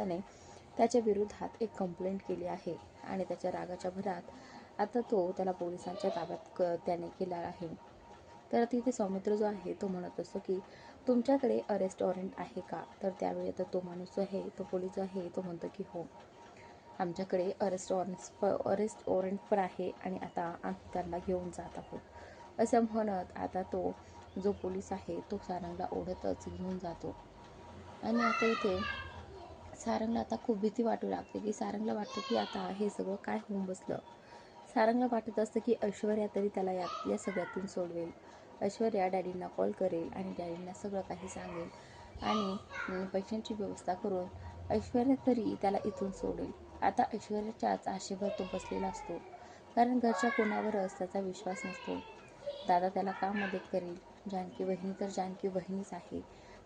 त्याने त्याच्या विरोधात एक कंप्लेंट केली आहे आणि त्याच्या रागाच्या भरात आता तो त्याला पोलिसांच्या ताब्यात क त्याने केला आहे. तर तिथे सौमित्र जो आहे तो म्हणत असतो की तुमच्याकडे अरेस्ट वॉरंट आहे का? तर त्यावेळी आता तो माणूस जो आहे तो पोलीस जो आहे तो म्हणतो की हो आमच्याकडे अरेस्ट वॉरंट अरेस्ट वॉरंट पण आहे आणि आता आम्ही त्यांना घेऊन जात आहोत. असं म्हणत आता तो जो पोलीस आहे तो सारंगला ओढतच घेऊन जातो. आणि आता इथे सारंगला आता खूप भीती वाटू लागते की सारंगला वाटतं की आता हे सगळं काय होऊन बसलं. सारंगला वाटत असतं की ऐश्वर्या तरी त्याला या या सगळ्यातून सोडवेल. ऐश्वर्या डॅडींना कॉल करेल आणि डॅडींना सगळं काही सांगेल. आणि पैशांची व्यवस्था करून ऐश्वर्या तरी त्याला इथून सोडेल. आता ऐश्वर्याच्याच आशेवर तो बसलेला असतो. कारण घरच्या कोणावरच त्याचा विश्वास नसतो. दादा त्याला का मदत करेल? जानकी बहिणी तर जानकी बहिणीच आहे.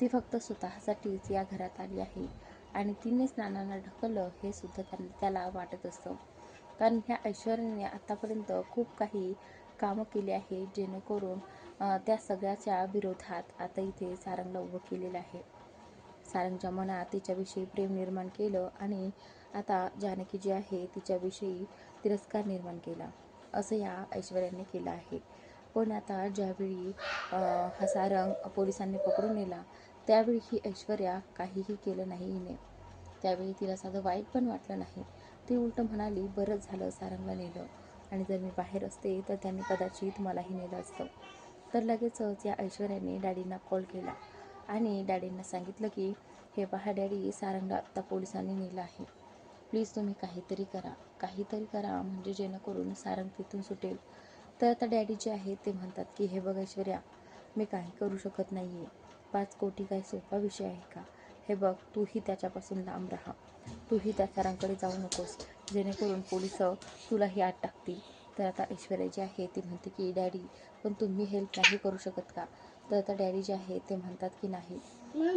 ती फक्त स्वतःसाठीच या घरात आली आहे. आणि तिने स्नानांना ढकललं हे सुद्धा त्या त्याला वाटत असतं. कारण ह्या ऐश्वर्याने आतापर्यंत खूप काही कामं केली आहे जेणेकरून त्या सगळ्याच्या विरोधात आता इथे सारंगला उभं केलेलं आहे. सारंगच्या मनात तिच्याविषयी प्रेम निर्माण केलं आणि आता जानकी जी आहे तिच्याविषयी तिरस्कार निर्माण केला. असं या ऐश्वर्याने केलं आहे. पण आता ज्यावेळी हा सारंग पोलिसांनी पकडून नेला त्यावेळी ही ऐश्वर्या काहीही केलं नाही हिने. त्यावेळी तिला साधं वाईट पण वाटलं नाही. ती उलट म्हणाली बरंच झालं सारंगला नेलं. आणि जर मी बाहेर असते तर त्यांनी कदाचित मलाही नेलं असतं. तर लगेचच या ऐश्वर्याने डॅडींना कॉल केला आणि डॅडींना सांगितलं की हे पहा डॅडी सारंगला आत्ता पोलिसांनी नेलं आहे. प्लीज तुम्ही काहीतरी करा. काहीतरी करा म्हणजे जेणेकरून सारंग तिथून सुटेल. तर आता डॅडी जे आहेत ते म्हणतात की हे बघ ऐश्वर्या मी काही करू शकत नाही आहे पाच कोटी काय सोपा विषय आहे का? हे बघ तूही त्याच्यापासून लांब राहा. तूही त्या सरांकडे जाऊ नकोस. जेणेकरून पोलीस तुलाही आत टाकतील. तर आता ऐश्वर्या जी आहे ती म्हणते की डॅडी पण तुम्ही हेल्प नाही करू शकत का? तर आता डॅडी जे आहे ते म्हणतात की नाही.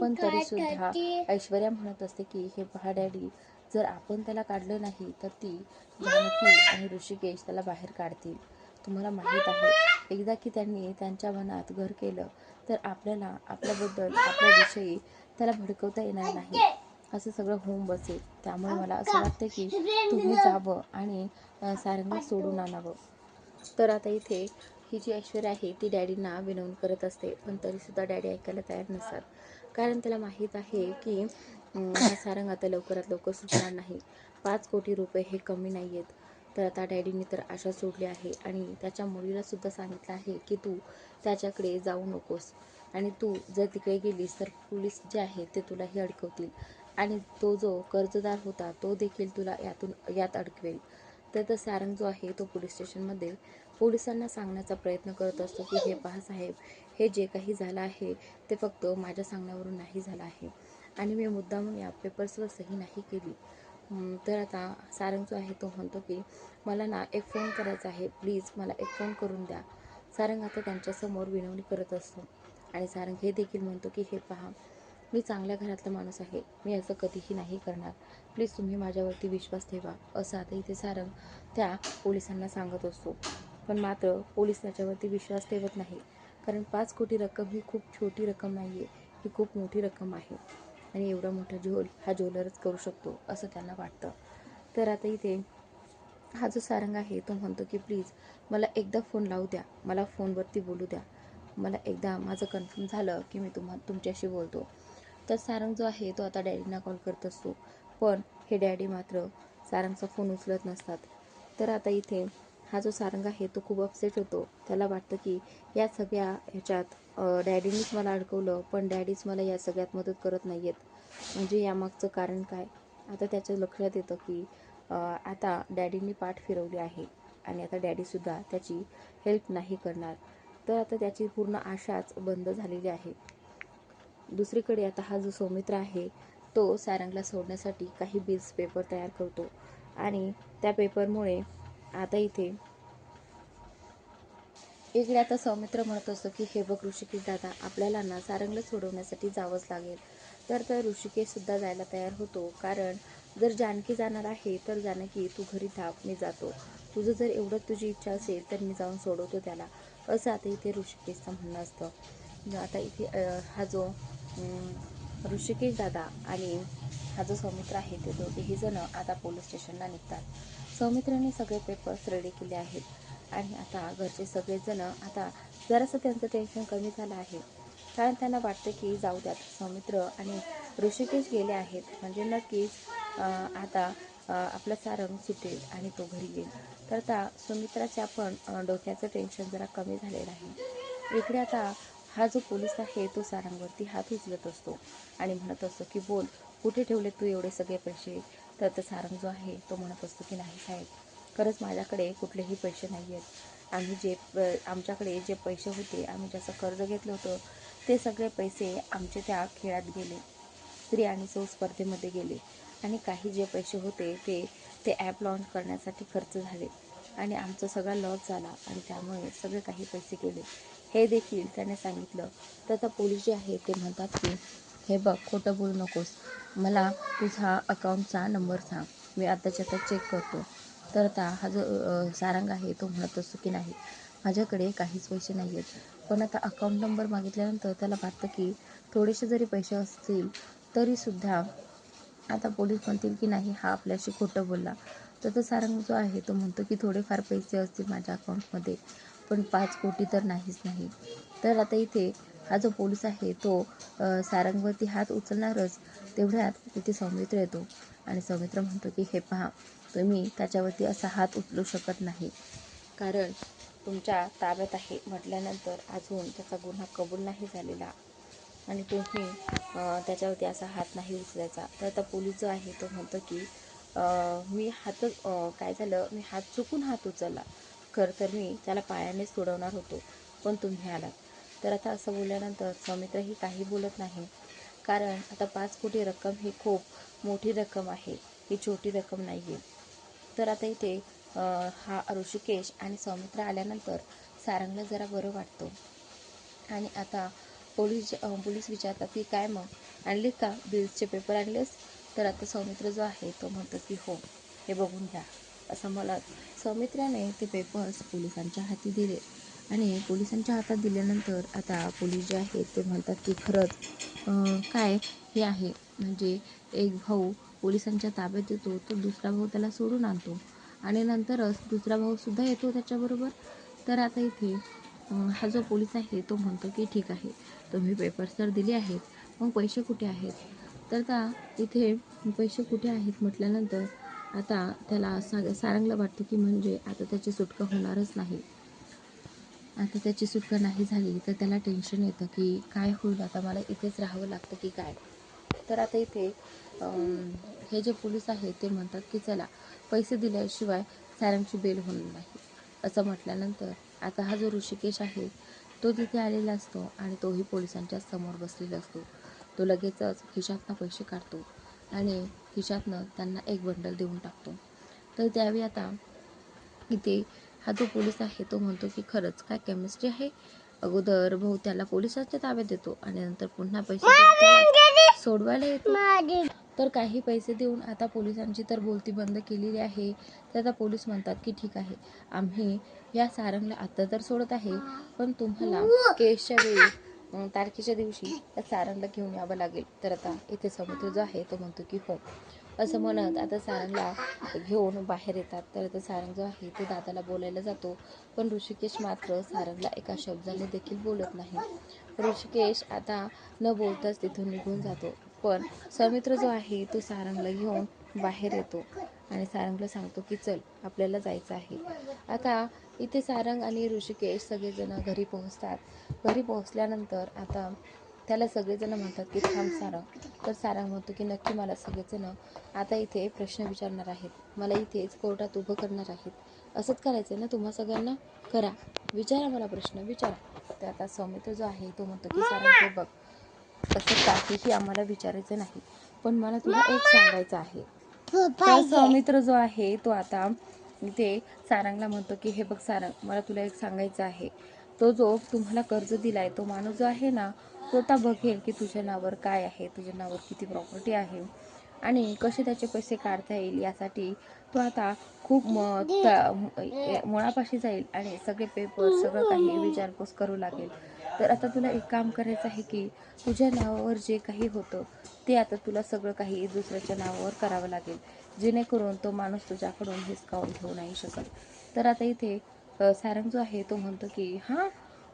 पण तरी सुद्धा ऐश्वर्या म्हणत असते की हे पहा डॅडी जर आपण त्याला काढलं नाही तर ती जानकी आणि ऋषिकेश त्याला बाहेर काढतील. तुम्हाला माहीत आहे. एकदा की त्यांनी त्यांच्या मनात घर केलं तर आपल्याला आपल्याबद्दल आपल्याविषयी त्याला भडकवता येणार नाही. असं सगळं होऊन बसेल. त्यामुळे मला असं वाटतं की तुम्ही जावं आणि सारंग सोडून आणावं. तर आता इथे ही जी ऐश्वर्या आहे ती डॅडींना विनवून करत असते पण तरीसुद्धा डॅडी ऐकायला तयार नसतात. कारण त्याला माहीत आहे की सारंग आता लवकरात लवकर सुटणार नाही. पाच कोटी रुपये हे कमी नाही आहेत तर आता डॅडींनी तर आशा सोडली आहे आणि त्याच्या मुलीला सुद्धा सांगितलं आहे की तू त्याच्याकडे जाऊ नकोस. आणि तू जर तिकडे गेलीस तर पोलीस जे आहे ते तुलाही अडकवतील. आणि तो जो कर्जदार होता तो देखील तुला यातून यात अडकवेल. तर तो सारंग जो आहे तो पोलीस स्टेशनमध्ये पोलिसांना सांगण्याचा प्रयत्न करत असतो की हे पहा साहेब हे जे काही झालं आहे ते फक्त माझ्या सांगण्यावरून नाही झालं आहे. आणि मी मुद्दाम या पेपर्सवर सही नाही केली. तर आता सारंग जो आहे तो म्हणतो की मला ना एक फोन करायचा आहे. प्लीज मला एक फोन करून द्या. सारंग आता त्यांच्यासमोर विनवणी करत असतो. आणि सारंग हे देखील म्हणतो की हे पहा मी चांगल्या घरातला माणूस आहे. मी असं कधीही नाही करणार. प्लीज तुम्ही माझ्यावरती विश्वास ठेवा. असं आता इथे सारंग त्या पोलिसांना सांगत असतो. पण मात्र पोलीस त्याच्यावरती विश्वास ठेवत नाही. कारण पाच कोटी रक्कम ही खूप छोटी रक्कम नाही आहे ही खूप मोठी रक्कम आहे. आणि एवढा मोठा झोल हा ज्वेलरच करू शकतो असं त्यांना वाटतं. तर आता इथे हा जो सारंग आहे तो म्हणतो की प्लीज मला एकदा फोन लावू द्या. मला फोनवरती बोलू द्या. मला एकदा माझं कन्फर्म झालं की मी तुम्हा तुमच्याशी बोलतो. तर सारंग जो आहे तो आता डॅडींना कॉल करत असतो. पण हे डॅडी मात्र सारंगचा फोन उचलत नसतात. तर आता इथे हा जो सारंग आहे तो खूप अपसेट होतो. त्याला वाटतं की या सगळ्या ह्याच्यात डॅडीनीच मला अडकवलं पण डॅडीच मला या सगळ्यात मदत करत नाही आहेत म्हणजे यामागचं कारण काय? आता त्याच्या लक्षात येतं की आता डॅडींनी पाठ फिरवली आहे आणि आता डॅडीसुद्धा त्याची हेल्प नाही करणार. तर आता त्याची पूर्ण आशाच बंद झालेली आहे. दुसरीकडे आता हा जो सौमित्र आहे तो सारंगला सोडण्यासाठी काही बिल्स पेपर तयार करतो. आणि त्या पेपरमुळे आता इथे इकडे आता सौमित्र म्हणत असतो की हे बघ ऋषिकेश दादा आपल्याला ना सारंगला सोडवण्यासाठी जावंच लागेल. तर तर ऋषिकेशसुद्धा जायला तयार होतो. कारण जर जानकी जाणार आहे तर जानकी तू घरी थांब मी जातो. तुझं जर एवढं तुझी इच्छा असेल तर मी जाऊन सोडवतो त्याला. असं आता इथे ऋषिकेशचं म्हणणं असतं. आता इथे हा जो ऋषिकेश दादा आणि हा जो सौमित्र आहे ते दोघेही जण आता पोलीस स्टेशनला निघतात. सौमित्राने सगळे पेपर्स रेडी केले आहेत. आणि आता घरचे सगळेजण आता जरासं त्यांचं टेन्शन कमी झालं आहे. कारण त्यांना वाटतं की जाऊ द्यात सौमित्र आणि ऋषिकेश गेले आहेत. म्हणजे नक्कीच आता आपला सारंग सुटेल आणि तो घरी येईल. तर आता सुमित्राच्या पण डोक्याचं टेन्शन जरा कमी झालेलं आहे. इकडे आता हा जो पोलीस आहे तो सारंगवरती हात उचलत असतो आणि म्हणत असतो की बोल कुठे ठेवले तू एवढे सगळे पैसे? तर सारंग जो आहे तो म्हणत असतो की नाही साहेब खरंच माझ्याकडे कुठलेही पैसे नाही आहेत आम्ही जे प- आमच्याकडे जे पैसे होते आम्ही ज्याचं कर्ज घेतलं होतं ते सगळे पैसे आमचे त्या खेळात गेले. स्त्री आणि सौ स्पर्धेमध्ये गेले. आणि काही जे पैसे होते ते ते ॲप लॉन्च करण्यासाठी खर्च झाले. आणि आमचा सगळा लॉस झाला आणि त्यामुळे सगळे काही पैसे गेले. हे देखील त्याने सांगितलं. तर आता पोलीस जे आहे ते म्हणतात की हे बघ खोटं बोलू नकोस. मला तुझा अकाउंटचा नंबर सांग. मी आत्ताच्या आता चेक करतो. तर आता हा जो सारंग आहे तो म्हणत असतो की नाही माझ्याकडे काहीच पैसे नाही आहेत पण आता अकाउंट नंबर मागितल्यानंतर त्याला वाटतं की थोडेसे जरी पैसे असतील तरीसुद्धा आता पोलीस म्हणतील की नाही हा आपल्याशी खोटं बोलला. तर तो सारंग जो आहे तो म्हणतो की थोडेफार पैसे असतील माझ्या अकाउंटमध्ये पण पाच कोटी तर नाहीच नाही. तर आता इथे हा जो पोलीस आहे तो सारंगवरती हात उचलणारच तेवढ्यात तिथे सौमित्र येतो. आणि सौमित्र म्हणतो की हे पहा तुम्ही त्याच्यावरती असा हात उचलू शकत नाही. कारण तुमच्या ताब्यात आहे म्हटल्यानंतर अजून त्याचा गुन्हा कबूल नाही झालेला. आणि तुम्ही त्याच्यावरती असा हात नाही उचलायचा. तर आता पोलीस जो आहे तो म्हणतो की मी हात काय झालं? मी हात चुकून हात उचलला. खरं तर मी त्याला पायाने सोडवणार होतो. पण तुम्ही आलात. तर आता असं बोलल्यानंतर सौमित्रही काही बोलत नाही. कारण आता पाच कोटी रक्कम ही खूप मोठी रक्कम आहे. ही छोटी रक्कम नाही आहे तर आता इथे हा ऋषिकेश आणि सौमित्र आल्यानंतर सारंगला जरा बरं वाटतं. आणि आता पोलीस पोलीस विचारतात की काय मग? आणलेत का बिल्सचे पेपर आणलेस? तर आता सौमित्र जो आहे तो म्हणतो की हो हे बघून घ्या. असं मला सौमित्राने ते पेपर्स पोलिसांच्या हाती दिले. आणि पोलिसांच्या हातात दिल्यानंतर आता पोलीस जे आहेत ते म्हणतात की खरंच काय हे आहे? म्हणजे एक भाऊ पोलिसांच्या ताब्यात येतो तर दुसरा भाऊ त्याला सोडून आणतो. आणि नंतरच दुसरा भाऊसुद्धा येतो त्याच्याबरोबर. तर आता इथे हा जो पोलीस आहे तो म्हणतो की ठीक आहे तुम्ही पेपर्स तर दिले आहेत मग पैसे कुठे आहेत? तर आता इथे पैसे कुठे आहेत म्हटल्यानंतर आता त्याला सा सारंगला वाटतं की म्हणजे आता त्याची सुटका होणारच नाही. आता त्याची सुटका नाही झाली तर त्याला टेन्शन येतं की काय होईल? आता मला इथेच राहावं लागतं की काय? तर आता इथे हे जे पोलीस आहेत ते म्हणतात की चला पैसे दिल्याशिवाय सारंगची बेल होणार नाही. असं म्हटल्यानंतर आता हा जो ऋषिकेश आहे तो तिथे आलेला असतो आणि तोही पोलिसांच्या समोर बसलेला असतो. तो लगेचच खिशातनं पैसे काढतो आणि खिशातनं त्यांना एक बंडल देऊन टाकतो. तर त्यावेळी आता इथे हा जो पोलीस आहे तो म्हणतो की खरंच काय केमिस्ट्री आहे? अगोदर भाऊ त्याला पोलिसांच्या ताब्यात देतो आणि नंतर पुन्हा पैसे सोडवायला येतो. तर काही पैसे देऊन आता पोलिसांची तर बोलती बंद केलेली आहे. तर आता पोलीस म्हणतात की ठीक आहे. आम्ही या सारंगला आता तर सोडत आहे. पण तुम्हाला केसच्या वेळी तारखेच्या दिवशी त्या सारंगला घेऊन यावं लागेल. तर आता इथे समुद्र जो आहे तो म्हणतो की हो. असं म्हणत आता सारंगला घेऊन बाहेर येतात. तर आता सारंग जो आहे तो दादाला बोलायला जातो. पण ऋषिकेश मात्र सारंगला एका शब्दाने देखील बोलत नाही. ऋषिकेश आता न बोलताच तिथून निघून जातो. पण सौमित्र जो आहे तो सारंगला घेऊन बाहेर येतो आणि सारंगला सांगतो की चल आपल्याला जायचं आहे. आता इथे सारंग आणि ऋषिकेश सगळेजण घरी पोहोचतात. घरी पोहोचल्यानंतर आता त्याला सगळेजण म्हणतात की थांब सारंग. तर सारंग म्हणतो की नक्की मला सगळेजण आता इथे प्रश्न विचारणार आहेत. मला इथेच कोर्टात उभं करणार आहेत. असंच करायचं ना तुम्हा सगळ्यांना? करा. विचारा मला प्रश्न विचारा. तर आता सौमित्र जो आहे तो म्हणतो की सारंग हे बघ. तसं काहीही आम्हाला विचारायचं नाही. पण मला तुला एक सांगायचं आहे. तर सौमित्र जो आहे तो आता इथे सारंगला म्हणतो की हे बघ सारंग मला तुला एक सांगायचं आहे. तो जो तुम्हाला कर्ज दिलाय तो माणूस जो आहे ना तो आता बघेल की तुझ्या नावावर काय आहे तुझ्या नावावर किती प्रॉपर्टी आहे आणि कसे त्याचे पैसे काढता येईल यासाठी तो आता खूप मुळापाशी जाईल आणि सगळे पेपर सगळं काही विचारपूस करू लागेल. तर आता तुला एक काम करायचं आहे की तुझ्या नावावर जे काही होतं ते आता तुला सगळं काही दुसऱ्याच्या नावावर करावं लागेल. जेणेकरून तो माणूस तुझ्याकडून हिसकावून घेऊ नाही शकत. तर आता इथे सारंग जो आहे तो म्हणतो की हां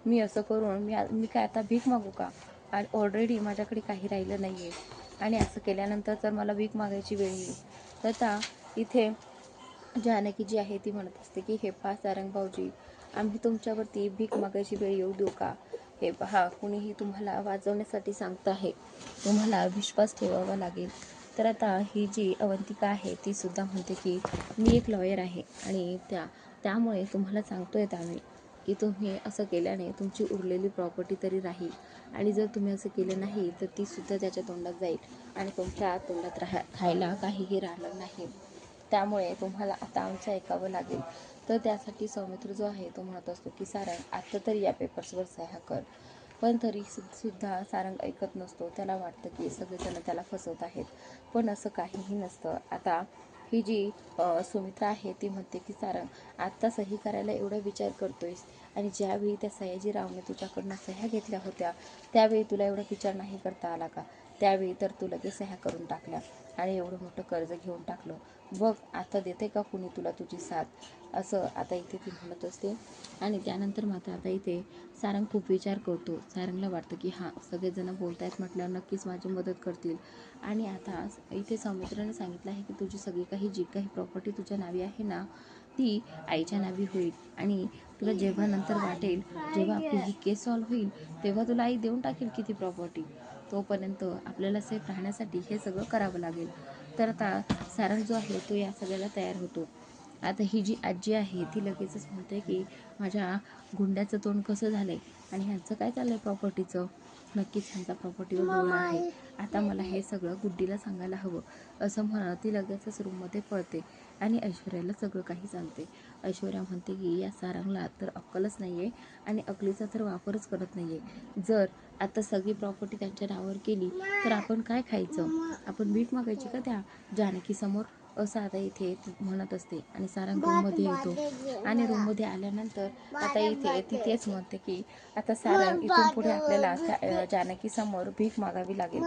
मी असं करून मी मी काय आता भीक मागू का? आणि ऑलरेडी माझ्याकडे काही राहिलं नाही आहे आणि असं केल्यानंतर तर मला भीक मागायची वेळ येईल तर आता इथे जानकी जी आहे ती म्हणत असते की हे पहा सारंग भाऊजी आम्ही तुमच्यावरती भीक मागायची वेळ येऊ देऊ का? हे पहा कुणीही तुम्हाला वाजवण्यासाठी सांगत आहे. तुम्हाला विश्वास ठेवावा लागेल. तर आता ही जी अवंतिका आहे ती सुद्धा म्हणते की मी एक लॉयर आहे आणि त्या त्यामुळे तुम्हाला सांगतोय आम्ही की तुम्ही असं केल्याने तुमची उरलेली प्रॉपर्टी तरी राहील आणि जर तुम्ही असं केलं नाही तर ती सुद्धा त्याच्या तोंडात जाईल आणि तुमच्या तोंडात राहा खायला काहीही राहणार नाही. त्यामुळे तुम्हाला आता आमचं ऐकावं लागेल. तर त्यासाठी सौमित्र जो आहे तो म्हणत असतो की सारंग आत्ता तरी या पेपर्सवर सह्या कर. पण तरी सु- सुद्धा सारंग ऐकत नसतो. त्याला वाटतं की सगळेजण त्याला फसवत आहेत. पण असं काहीही नसतं. आता ही जी सुमित्रा आहे ती म्हणते की सारंग आत्ता सही करायला एवढा विचार करतोयस आणि ज्यावेळी त्या सयाजीरावने तुझ्याकडनं सह्या घेतल्या होत्या त्यावेळी तुला एवढा विचार नाही करता आला का? त्यावेळी तर तू लगेच सह्या करून टाकल्या. आणि एवढं मोठं कर्ज घेऊन टाकलं. बघ आता देते का कुणी तुला तुझी साथ? असं आता इथे ती म्हणत असते. आणि त्यानंतर मात्र आता इथे सारंग खूप विचार करतो. सारंगला वाटतं की हां सगळेजणं बोलत आहेत म्हटल्यावर नक्कीच माझी मदत करतील. आणि आता इथे समुद्राने सांगितलं आहे की तुझी सगळी काही जी काही प्रॉपर्टी तुझ्या नावी आहे ना ती आईच्या नावी होईल. आणि तुला जेव्हा नंतर वाटेल जेव्हा आपली ही केस सॉल्व्ह होईल तेव्हा तुला आई देऊन टाकेल की ती प्रॉपर्टी तोपर्यंत आपल्याला सेफ राहण्यासाठी हे सगळं करावं लागेल. तर आता सारंग जो आहे तो या सगळ्याला तयार होतो. आता ही जी आजी आहे ती लगेचच म्हणते की माझ्या गुंड्याचं तोंड कसं झालं आहे आणि ह्यांचं काय चाललंय प्रॉपर्टीचं नक्कीच ह्यांचा प्रॉपर्टीवर बोलणं आहे. आता मला हे सगळं गुड्डीला सांगायला हवं. असं म्हणत ती लगेचच रूममध्ये पळते. आणि ऐश्वर्याला सगळं काही सांगते. ऐश्वर्या म्हणते की या सारंगला तर अक्कलच नाही आहे आणि अकलीचा तर वापरच करत नाही आहे जर आता सगळी प्रॉपर्टी त्यांच्या नावावर केली तर आपण काय खायचं? आपण भीक मागायची का त्या जानकीसमोर? असं आता इथे म्हणत असते आणि सारंग रूममध्ये येतो. आणि रूममध्ये आल्यानंतर आता इथे ती तेच म्हणते की आता सारंग इथून पुढे आपल्याला जानकीसमोर भीक मागावी लागेल.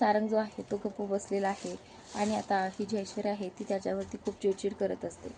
सारंग जो आहे तो गप्प बसलेला आहे. आणि आता ही जी ऐश्वर्या आहे ती त्याच्यावरती खूप चिडचिड करत असते.